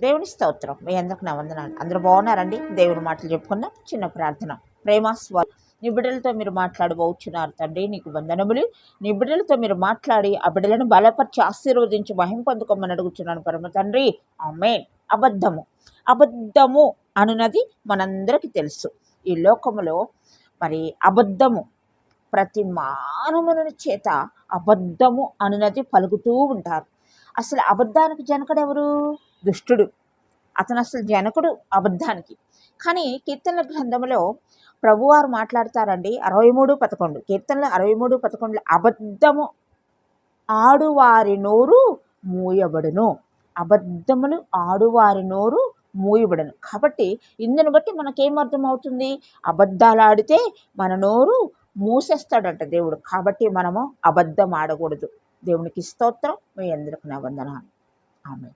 దేవుని స్తోత్రం. మీ అందరికి నా వందనాలు. అందరూ బాగున్నారండి? దేవుని మాటలు చెప్పుకుందాం చిన్న ప్రార్థన. ప్రేమ స్వ నీ బిడ్డలతో మీరు మాట్లాడబోచున్నారు తండ్రి నీకు వందనములు. నీ బిడ్డలతో మీరు మాట్లాడి ఆ బిడ్డలను బలపరిచి ఆశీర్వదించి మహిం పొందుకోమని అడుగుతున్నాను పరమ తండ్రి. ఆమె అబద్ధము. అబద్ధము అనున్నది మనందరికీ తెలుసు. ఈ లోకములో మరి అబద్ధము ప్రతి మానవుని చేత అబద్ధము అనున్నది పలుకుతూ ఉంటారు. అసలు అబద్ధానికి జనకుడు ఎవరు? దుష్టుడు. అతను అసలు జనకుడు అబద్ధానికి. కానీ కీర్తనల గ్రంథంలో ప్రభువారు మాట్లాడతారండి అరవై మూడు పదకొండు. కీర్తనలు అరవై మూడు పదకొండులో అబద్ధము ఆడువారి నోరు మూయబడును. అబద్ధములు ఆడువారి నోరు మూయబడను. కాబట్టి ఇందును బట్టి మనకేం అర్థమవుతుంది? అబద్ధాలు ఆడితే మన నోరు మూసేస్తాడంట దేవుడు. కాబట్టి మనము అబద్ధం ఆడకూడదు. దేవునికి స్తోత్రం. మీ అందరికి నా వందనాలు. ఆమె